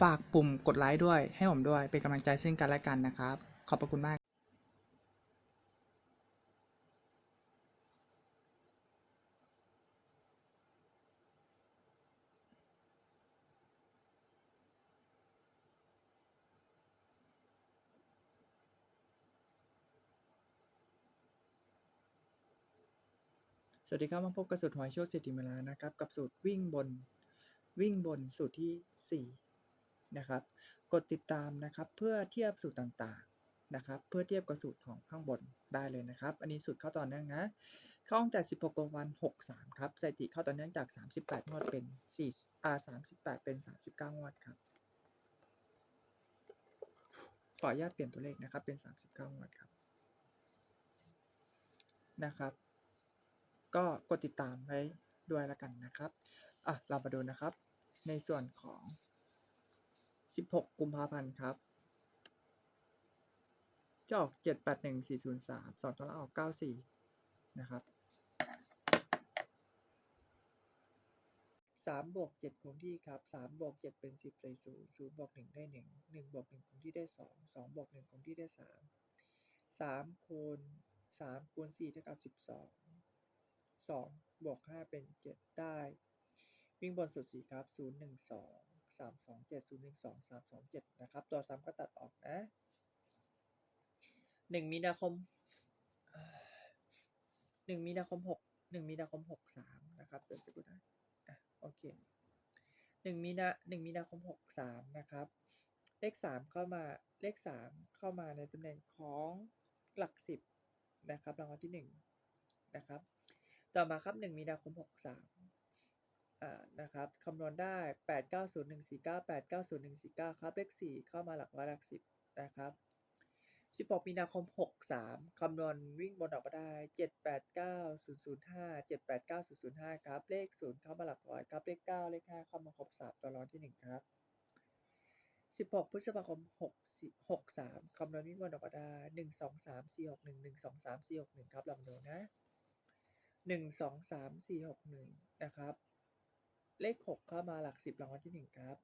ฝากปุ่มกดไลค์ด้วย ให้ผมด้วย เป็นกำลังใจซึ่งกันและกันนะครับ ขอบพระคุณมากสวัสดีครับมาพบกับสูตรหวยโชคเศรษฐีเวลานะครับ กับสูตรวิ่งบน วิ่งบนสูตรที่ 4 นะครับ กดติดตามนะครับเพื่อเทียบสูตรต่างๆนะครับ เพื่อเทียบกับสูตรของข้างบนได้เลยนะครับ อันนี้สูตรเข้าต่อเนื่องนะ เข้าตั้งแต่ 16กวัน 63 ครับสถิติเข้าต่อเนื่องจาก 38 งวดเป็น4อ่า38 เป็น 39 งวดครับ ขออนุญาตเปลี่ยนตัวเลขนะครับเป็น 39 งวดครับนะครับก็กดติดตามไว้ด้วยแล้วกันนะครับ อะ เรามาดูนะครับ ในส่วนของ 16 กุมภาพันธ์ครับจะออก 781403 สองตัวละออก 94 นะครับ3บวก7คงที่ครับ3บวก7เป็น 10ใส่0 0บวก1ได้ 1 1บวก1คงที่ได้ 2 2บวก1คงที่ได้ 3 3คูณ3คูณ4เท่ากับ 12สองบวกห้าเป็นเจ็ดได้ วิ่งบนสุดสีครับศูนย์ หนึ่งสองสามสองเจ็ดศูนย์หนึ่งสองสามสองเจ็ดนะครับ ตัวซ้ำก็ตัดออกนะหนึ่งมีนาคมหนึ่งมีนาคมหกหนึ่งมีนาคมหกสามนะครับเดี๋ยวสักครู่นะอะโอเคหนึ่งมีนาหนึ่งมีนาคมหกสามนะครับ เลขสามเข้ามา เลขสามเข้ามาในตำแหน่งของหลักสิบนะครับรางวัลที่หนึ่งนะครับ ต่อมาครับ 1 มีนาคม 63 นะครับคำนวณได้ 890149 890149 ครับเลข4เข้ามาหลักร้อยหลักสิบนะครับ 16 มีนาคม 63 คำนวณวิ่งบนออกมาได้ 789005 789005 ครับ เลข 0 เข้ามาหลักร้อยครับ เลข 9 เลข 5 เข้ามาครบ 3 ตัวร้อนที่ 1 ครับ 16 พฤษภาคม 63 คำนวณวิ่งบนออกมาได้ 1 2 3 4 6 1 1 2 3 4 6 1 ครับลองดูนะหนึ่งสองสามสี่หกหนึ่งนะครับ เลขหกเข้ามาหลักสิบรางวัลที่หนึ่งครับ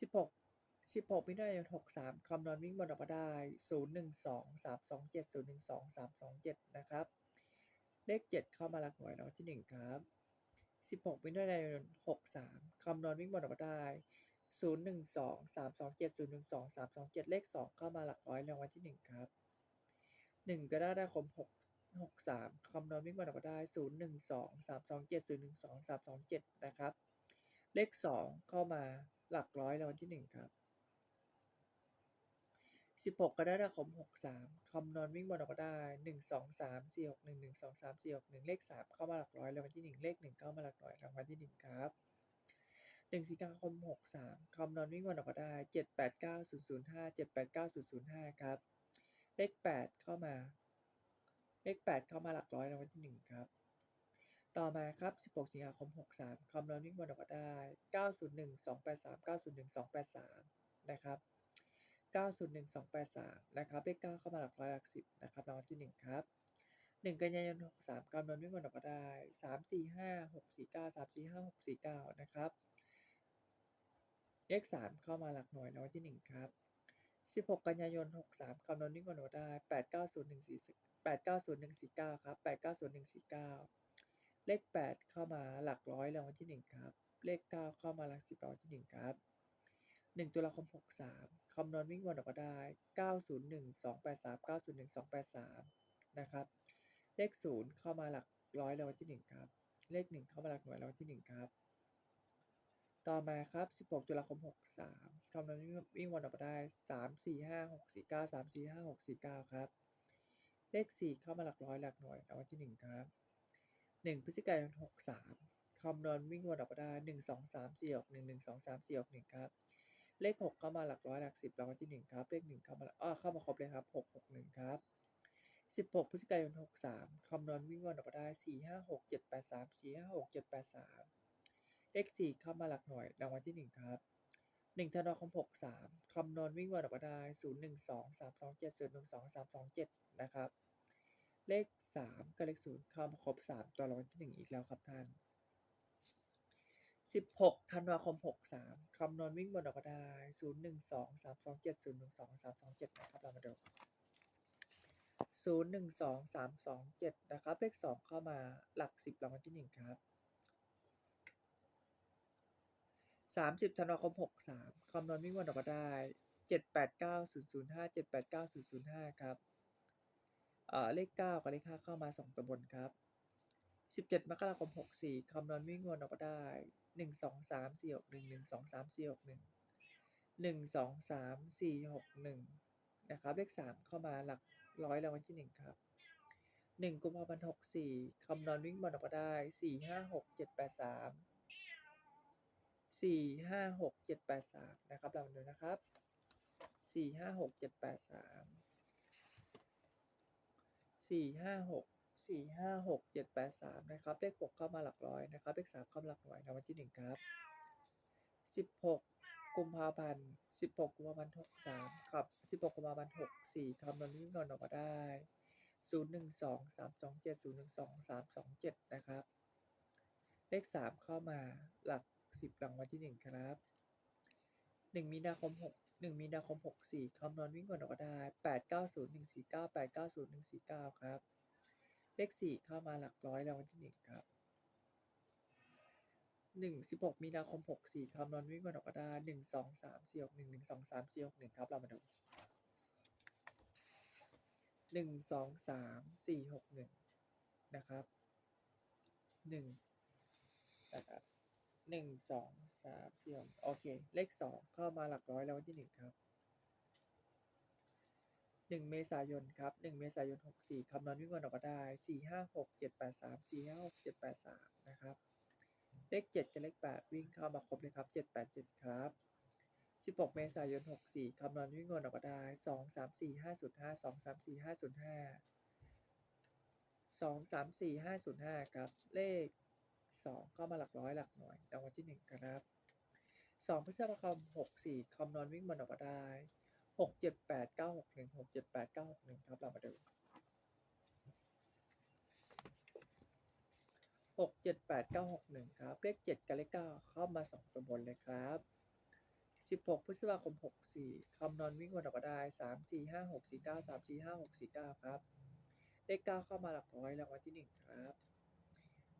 สิบหกสิบหกมิถุนายนหกสามคำนวณวิ่งบนออกมาได้ศูนย์หนึ่งสองสามสองเจ็ดศูนย์หนึ่งสองสามสองเจ็ดนะครับ เลขเจ็ดเข้ามาหลักหน่วยรางวัลที่หนึ่งครับสิบหกมิถุนายนหกสามคำนวณวิ่งบนออกมาได้ศูนย์หนึ่งสองสามสองเจ็ดศูนย์หนึ่งสองสามสองเจ็ดเลขสองเข้ามาหลักร้อยรางวัลที่หนึ่งครับหนึ่งกรกฎาคมหกหกสามคำนวณวิ่งบอลออกมาได้ศูนย์หนึ่งสองสามสองเจ็ดศูนย์หนึ่งสองสามสองเจ็ดนะครับ เลขสองเข้ามาหลักร้อยรางวัลที่หนึ่งครับสิบหกกรกฎาคมหกสามคำนวณวิ่งบอลออกมาได้หนึ่งสองสามสี่หกหนึ่งหนึ่งสองสามสี่หกหนึ่งเลขสามเข้ามาหลักร้อยรางวัลที่หนึ่งเลขหนึ่งเข้ามาหลักร้อยรางวัลที่หนึ่งครับหนึ่งสิงหาคมหกสามคำนวณวิ่งบอลออกมาได้เจ็ดแปดเก้าศูนย์ศูนย์ห้าเจ็ดแปดเก้าศูนย์ศูนย์ห้าครับ เลขแปดเข้ามา เลข8เข้ามาหลักร้อยรางวัลที่1ครับ ต่อมาครับ 16 สิงหาคม 63 คำนวณวิ่งบนออกมาได้ 901 283 901 283 นะครับ 901 283 นะครับเลข9เข้ามาหลักร้อยหลักสิบนะครับรางวัลที่ 1 ครับ 1 กันยายน 63 คำนวณวิ่งบนออกมาได้ 3 4 5 6 4 9 3 4 5 6 4 9 นะครับเลข3เข้ามาหลักหน่วยรางวัลที่ 1 ครับ 16 กันยายน 63 คำนวณวิ่งบนออกมาได้ 89014 890149 ครับ 890149 เลข 8 เข้ามาหลักร้อยรางวัลที่ 1 ครับ เลข 9 เข้ามาหลักสิบรางวัลที่ 1 ครับ 1 ตุลาคม 63 คำนวณวิ่งบนออกมาได้ 901 283 901 283 นะครับ เลขศูนย์เข้ามาหลักร้อยรางวัลที่หนึ่งครับ เลขหนึ่งเข้ามาหลักหน่วยรางวัลที่หนึ่งครับ ต่อมาครับ 16 ตุลาคม 63 คำนวณวิ่งวิ่งวนออกมาได้ 3 4 5 6 4 9 3 4 5 6 4 9 ครับ เลข 4 เข้ามาหลักร้อยหลักหน่วยรางวัลที่ 1 ครับ หนึ่งพฤศจิกายนหกสามคำนวณวิ่งวนออกมาได้หนึ่งสองสามสี่หกหนึ่งหนึ่งสองสามสี่หกหนึ่งครับ เลขหกเข้ามาหลักร้อยหลักสิบหลักที่หนึ่งครับ เลขหนึ่งเข้ามาอ้อเข้ามาครบเลยครับหกหกหนึ่งครับสิบหกพฤศจิกายนหกสามคำนวณวิ่งวนออกมาได้สี่ห้าหกเจ็ดแปดสามสี่ห้าหกเจ็ดแปดสามเลขสี่เข้ามาหลักหน่วยรางวัลที่หนึ่งครับหนึ่งธันวาคมหกสามคำนวณวิ่งวนออกมาได้ศูนย์หนึ่งสองสามสองเจ็ดศูนย์หนึ่งสองสามสองเจ็ดนะครับ เลข 3 กับเลข0เข้ามาครบ 3 ตัวรางวัลที่1อีกแล้วครับท่าน 16ธันวาคม 63คำนวณวิ่งวนออกมาได้0 1 2 3 2 7 0 1 2 3 2 7นะครับเรามาดู0 1 2 3 2 7นะครับเลข 2 เข้ามาหลัก 10รางวัลที่ 1 ครับ 30ธันวาคม 63คำนวณวิ่งวนออกมาได้ 789005 789005 ครับ เลข 9 กับเลข 5 เข้ามา 2 ตัวบนครับ 17 มกราคม 64 คำนวณวิ่งวนออกมาได้ 1 2 3 4 6 1 1 2 3 4 6 1 1 2 3 4 6 1 นะครับ เลข 3 เข้ามาหลักร้อยรางวัลที่ 1 ครับ 1 กุมภาพันธ์ 64 คำนวณวิ่งบอลออกมาได้ 4 5 6 7 8 3 4 5 6 7 8 3นะครับเราดูนะครับ สี่ห้าหกสี่ห้าหกเจ็ดแปดสามนะครับ เลขหกเข้ามาหลักร้อยนะครับ เลขสามเข้ามาหลักหน่วยนะวันที่หนึ่งครับสิบหกกุมภาพันธ์สิบหกกุมภาพันธ์หกสามครับสิบหกกุมภาพันธ์หกสี่คำนวณนิยมออกมาได้ศูนย์หนึ่งสองสามสองเจ็ดศูนย์หนึ่งสองสามสองเจ็ดนะครับ เลขสามเข้ามาหลักสิบหลังวันที่หนึ่งครับหนึ่งมีนาคมหก 1 มีนาคม 64คำนวณวิ่งบอลออกมาได้ 8 9 0 1 4 9 8 9 0 1 4 9 ครับ เลข 4 เข้ามาหลักร้อยรางวัลที่ 1 ครับ 1 16 มีนาคม 64คำนวณวิ่งบอลออกมาได้ 1 2 3 4 6 1 1 2 3 4 6 1 ครับ เรามาดู 1 2 3 4 6 1 นะครับ 1นะครับ หนึ่งสองสามสี่หกโอเค เลขสองเข้ามาหลักร้อยแล้ววันที่หนึ่งครับหนึ่งเมษายนครับหนึ่งเมษายนหกสี่คำนวณวิ่งวนออกมาได้สี่ห้าหกเจ็ดแปดสามสี่ห้าหกเจ็ดแปดสามนะครับ เลขเจ็ดกับเลขแปดวิ่งเข้ามาครบเลยครับเจ็ดแปดเจ็ดครับสิบหกเมษายนหกสี่คำนวณวิ่งวนออกมาได้สองสามสี่ห้าศูนย์ห้าสองสามสี่ห้าศูนย์ห้าสองสามสี่ห้าศูนย์ห้าครับ เลข สองเข้ามาหลักร้อยหลักหน่วยรางวัลที่หนึ่งครับสองพฤษภาคมหกสี่คำนวณวิ่งบอลออกมาได้หกเจ็ดแปดเก้าหกหนึ่งหกเจ็ดแปดเก้าหกหนึ่งครับ เรามาดูหกเจ็ดแปดเก้าหกหนึ่งครับ เลขเจ็ดกับเลขเก้าเข้ามาสองตัวบนเลยครับสิบหกพฤษภาคมหกสี่คำนวณวิ่งบอลออกมาได้สามสี่ห้าหกสี่เก้าสามสี่ห้าหกสี่เก้าครับ เลขเก้าเข้ามาหลักร้อยรางวัลที่หนึ่งครับ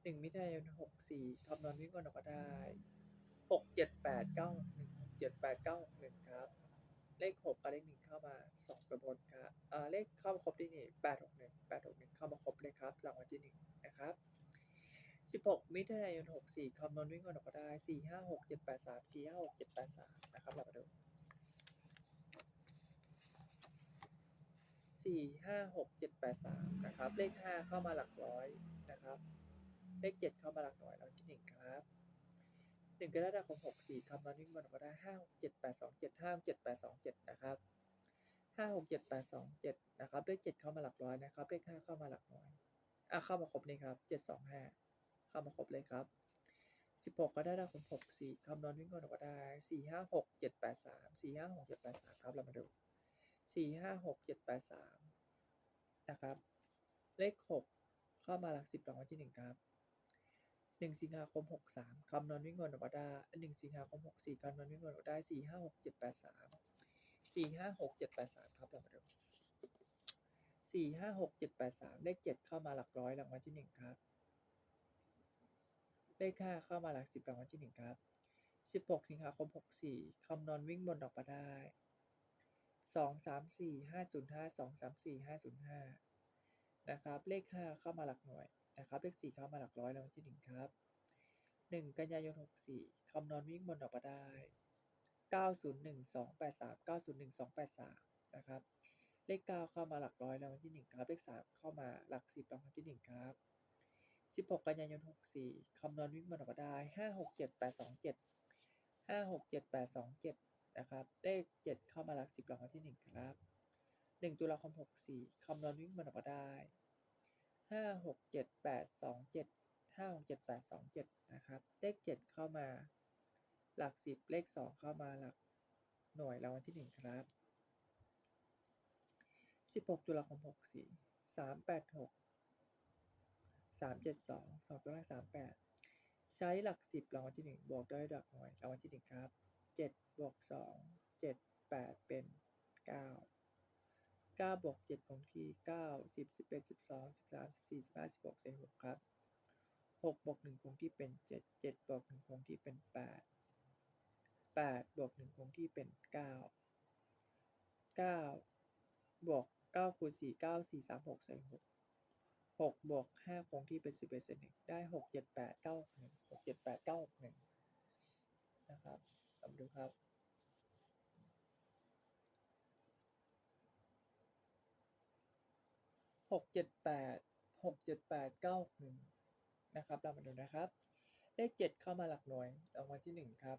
หนึ่งมิถุนายนหกสี่คำนวณวิ่งบอลออกมาได้หกเจ็ดแปดเก้าหนึ่งเจ็ดแปดเก้าหนึ่งครับ เลขหกกับเลขหนึ่งเข้ามาสองตัวบนครับอ่าเลขเข้ามาครบที่นี่แปดหกหนึ่งแปดหกหนึ่งเข้ามาครบเลยครับรางวัลที่หนึ่งนะครับสิบหกมิถุนายนหกสี่คำนวณวิ่งบอลออกมาได้สี่ห้าหกเจ็ดแปดสามสี่ห้าหกเจ็ดแปดสามนะครับเรามาดูสี่ห้าหกเจ็ดแปดสามนะครับ เลขห้าเข้ามาหลักร้อยนะครับ เลขเจ็ดเข้ามาหลักหน่วยรางวัลที่หนึ่งครับหนึ่งกรกฎาคมหกสี่คำนวณวิ่งบอลออกมาได้ห้าเจ็ดแปดสองเจ็ดห้าเจ็ดแปดสองเจ็ดนะครับห้าหกเจ็ดแปดสองเจ็ดนะครับเลขเจ็ดเข้ามาหลักร้อยนะครับเลขห้าเข้ามาหลักหน่วยอะเข้ามาครบนี่ครับเจ็ดสองห้าเข้ามาครบเลยครับสิบหกกรกฎาคมหกสี่คำนวณวิ่งบอลออกมาได้สี่ห้าหกเจ็ดแปดสามสี่ห้าหกเจ็ดแปดสามครับเรามาดูสี่ห้าหกเจ็ดแปดสามนะครับ เลขหกเข้ามาหลักสิบรางวัลที่หนึ่งครับ หนึ่งสิงหาคมหกสามคำนวณวิ่งเงินออกมาได้หนึ่งสิงหาคมหกสี่คำนวณวิ่งเงินออกมาได้สี่ห้าหกเจ็ดแปดสามสี่ห้าหกเจ็ดแปดสามครับเรามาดูสี่ห้าหกเจ็ดแปดสามเลขเจ็ดเข้ามาหลักร้อยรางวัลที่หนึ่งครับ เลขห้าเข้ามาหลักสิบรางวัลที่หนึ่งครับสิบหกสิงหาคมหกสี่คำนวณวิ่งบนออกมาได้สองสามสี่ห้าศูนย์ห้าสองสามสี่ห้าศูนย์ห้านะครับ เลขห้าเข้ามาหลักหน่วย นะครับเลขสี่เข้ามาหลักร้อยรางวัลที่หนึ่งครับหนึ่งกันยายนหกสี่คำนวณวิ่งบนออกมาได้เก้าศูนย์หนึ่งสองแปดสามเก้าศูนย์หนึ่งสองแปดสามนะครับเลขเก้าเข้ามาหลักร้อยรางวัลที่หนึ่งครับเลขสามเข้ามาหลักสิบรางวัลที่หนึ่งครับสิบหกกันยายนหกสี่คำนวณวิ่งบนออกมาได้ห้าหกเจ็ดแปดสองเจ็ดห้าหกเจ็ดแปดสองเจ็ดนะครับเลขเจ็ดเข้ามาหลักสิบรางวัลที่หนึ่งครับหนึ่งตุลาคมหกสี่คำนวณวิ่งบนออกมาได้ ห้าหกเจ็ดแปดสองเจ็ดห้าหกเจ็ดแปดสองเจ็ดนะครับ เลขเจ็ดเข้ามา หลักสิบเลขสองเข้ามาหลักหน่วยรางวัลที่หนึ่งครับสิบหกตุลาคมหกสี่สามแปดหกสามเจ็ดสองสองตัวเลขสามแปดใช้หลักสิบรางวัลที่หนึ่งบวกด้วยหลักหน่วยรางวัลที่หนึ่งครับเจ็ดบวกสองเจ็ดแปดเป็นเก้า เก้าบวกเจ็ดคงที่เก้าสิบสิบเอ็ดสิบสองสิบสามสิบสี่สิบห้าสิบหกสิบหกครับหกบวกหนึ่งคงที่เป็นเจ็ดเจ็ดบวกหนึ่งคงที่เป็นแปดแปดบวกหนึ่งคงที่เป็นเก้าเก้าบวกเก้าคูณสี่เก้าสี่สามหกใส่หกหกบวกห้าคงที่เป็นสิบเอ็ดเศษหนึ่งได้หกเจ็ดแปดเก้าหนึ่งหกเจ็ดแปดเก้าหนึ่งนะครับลองดูครับ หกเจ็ดแปดหกเจ็ดแปดเก้าหนึ่งนะครับ เรามาดูนะครับ เลขเจ็ดเข้ามาหลักหน่วยรางวัลที่หนึ่งครับ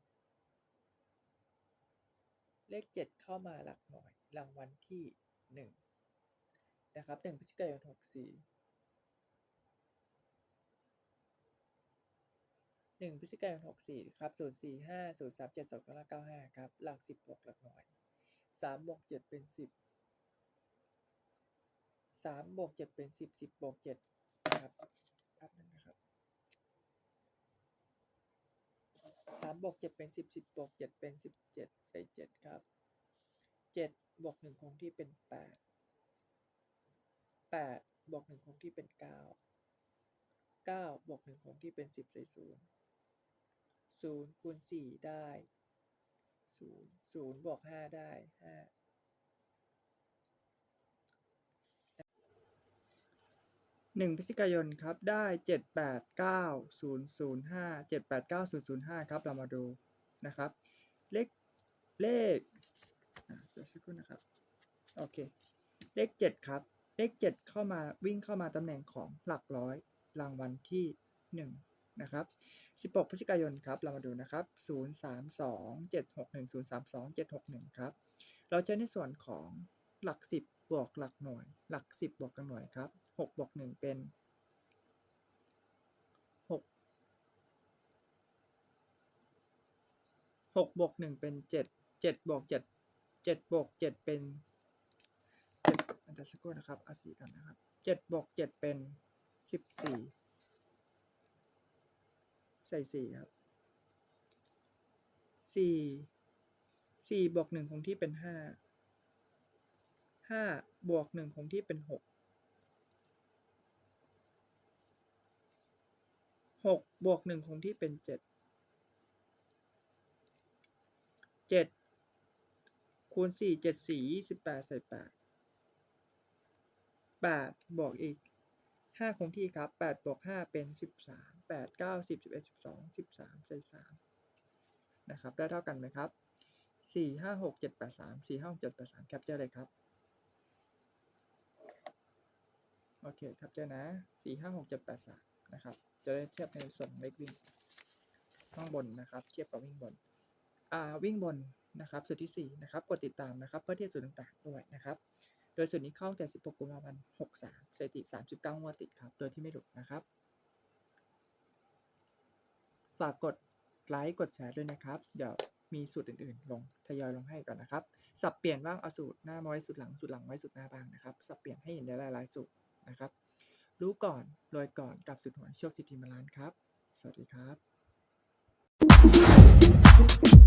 เลขเจ็ดเข้ามาหลักหน่วยรางวัลที่หนึ่งนะครับหนึ่งพฤศจิกายนหกสี่หนึ่งพฤศจิกายนหกสี่ครับศูนย์สี่ห้าศูนย์สามเจ็ดสองเก้าเก้าห้าครับ หลักสิบบวกหลักหน่วยสามบวกเจ็ดเป็นสิบ สามบวกเจ็ดเป็นสิบสิบบวกเจ็ดนะครับแป๊บนึงนะครับสามบวกเจ็ดเป็นสิบสิบบวกเจ็ดเป็นสิบเจ็ดใส่เจ็ดครับเจ็ดบวกหนึ่งคงที่เป็นแปดแปดบวกหนึ่งคงที่เป็นเก้าเก้าบวกหนึ่งคงที่เป็นสิบใส่ศูนย์ศูนย์คูณสี่ได้ศูนย์ศูนย์บวกห้าได้ห้า หนึ่งพฤศจิกายนครับได้เจ็ดแปดเก้าศูนย์ศูนย์ห้าเจ็ดแปดเก้าศูนย์ศูนย์ห้าครับ เรามาดูนะครับ เลขเลขอะเดี๋ยวสักครู่นะครับ โอเค เลขเจ็ดครับ เลขเจ็ดเข้ามาวิ่งเข้ามาตำแหน่งของหลักร้อยรางวัลที่หนึ่งนะครับสิบหกพฤศจิกายนครับ เรามาดูนะครับศูนย์สามสองเจ็ดหกหนึ่งศูนย์สามสองเจ็ดหกหนึ่งครับ เราใช้ในส่วนของ หลักสิบบวกหลักหน่วย หลักสิบบวกกับหน่วยครับหกบวกหนึ่งเป็นหกหกบวกหนึ่งเป็นเจ็ดเจ็ดบวกเจ็ดเจ็ดบวกเจ็ดเป็นเจ็ดอันจะสักครู่นะครับเอาสีกันนะครับเจ็ดบวกเจ็ดเป็นสิบสี่ใส่สี่ครับสี่สี่บวกหนึ่งคงที่เป็นห้า ห้าบวกหนึ่งคงที่เป็นหกหกบวกหนึ่งคงที่เป็นเจ็ดเจ็ดคูณสี่เจ็ดสี่ยี่สิบแปดใส่แปดแปดบวกอีกห้าคงที่ครับแปดบวกห้าเป็นสิบสามแปดเก้าสิบสิบเอ็ดสิบสองสิบสามใส่สามนะครับ ได้เท่ากันไหมครับสี่ห้าหกเจ็ดแปดสามสี่ห้าหกเจ็ดแปดสามแคปเจอร์เลยครับ โอเคครับเจอนะสี่ห้าหกเจ็ดแปดสามนะครับ จะได้เทียบในส่วนเลขวิ่งข้างบนนะครับ เทียบกับวิ่งบน อ่า วิ่งบนนะครับส่วนที่สี่นะครับ กดติดตามนะครับ เพื่อเทียบส่วนต่างๆด้วยนะครับ โดยส่วนนี้เข้าแต่ 16 กุมภาพันธ์63สถิติ39งวดติดครับ โดยที่ไม่หลุดนะครับ ฝากกดไลค์ กดแชร์ด้วยนะครับ เดี๋ยวมีสูตรอื่นๆ ลง ทยอยลงให้ก่อนนะครับ สับเปลี่ยนบ้าง เอาสูตรหน้ามาไว้สูตรหลัง สูตรหลังไว้สูตรหน้าบ้างนะครับ สับเปลี่ยนให้เห็นได้หลายๆสูตร นะครับ รู้ก่อนรวยก่อนกับสุดหวยโชคสิทธิมาลานครับ สวัสดีครับ